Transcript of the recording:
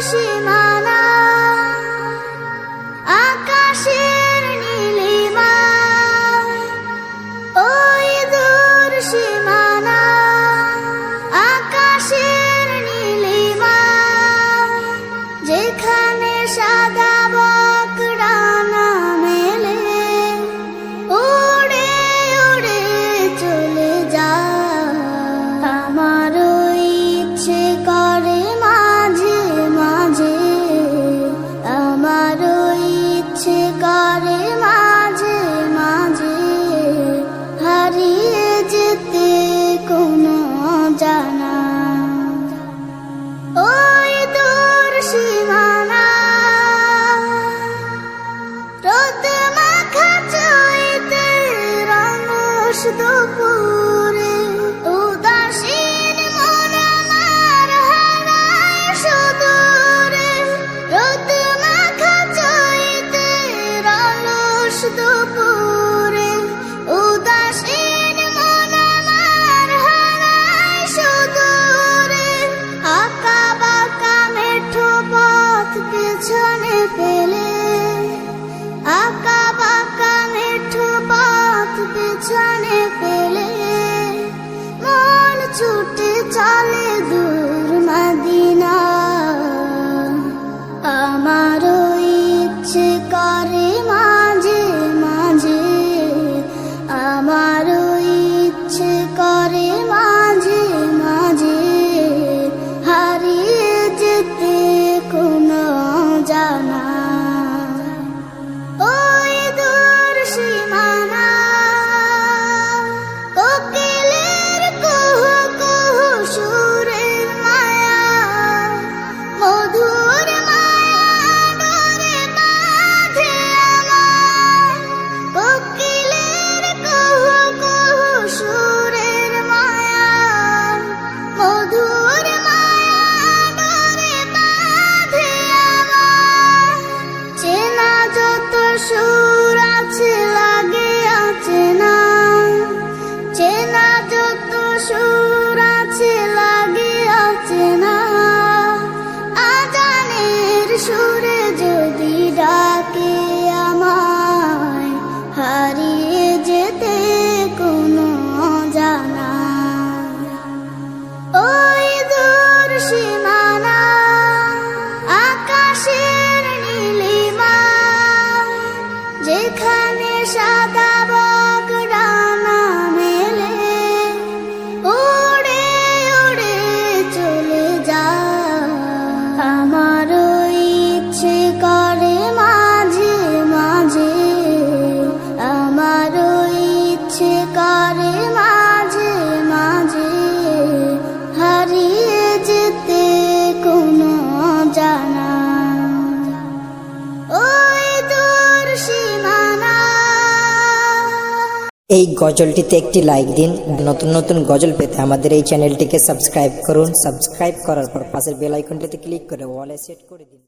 是吗？কোনো জানা। ওই দূর সীমানা। রোদ মাখা চৈতে রঙস দুপুরে। উদাসীন মন আমার হারায় সুদূরে। রোদ মাখা চৈতে রঙস দুপুরে। ছুটে চলে দূর মদিনা। আমারও ইচ্ছে করে shoot out to এই গজলটিতে একটি লাইক দিন। নতুন নতুন গজল পেতে আমাদের এই চ্যানেলটিকে সাবস্ক্রাইব করুন। সাবস্ক্রাইব করার পর পাশের বেল আইকনটিতে ক্লিক করে ওয়ালে সেট করে দিন।